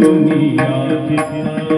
കരുണിയാതിപ്പ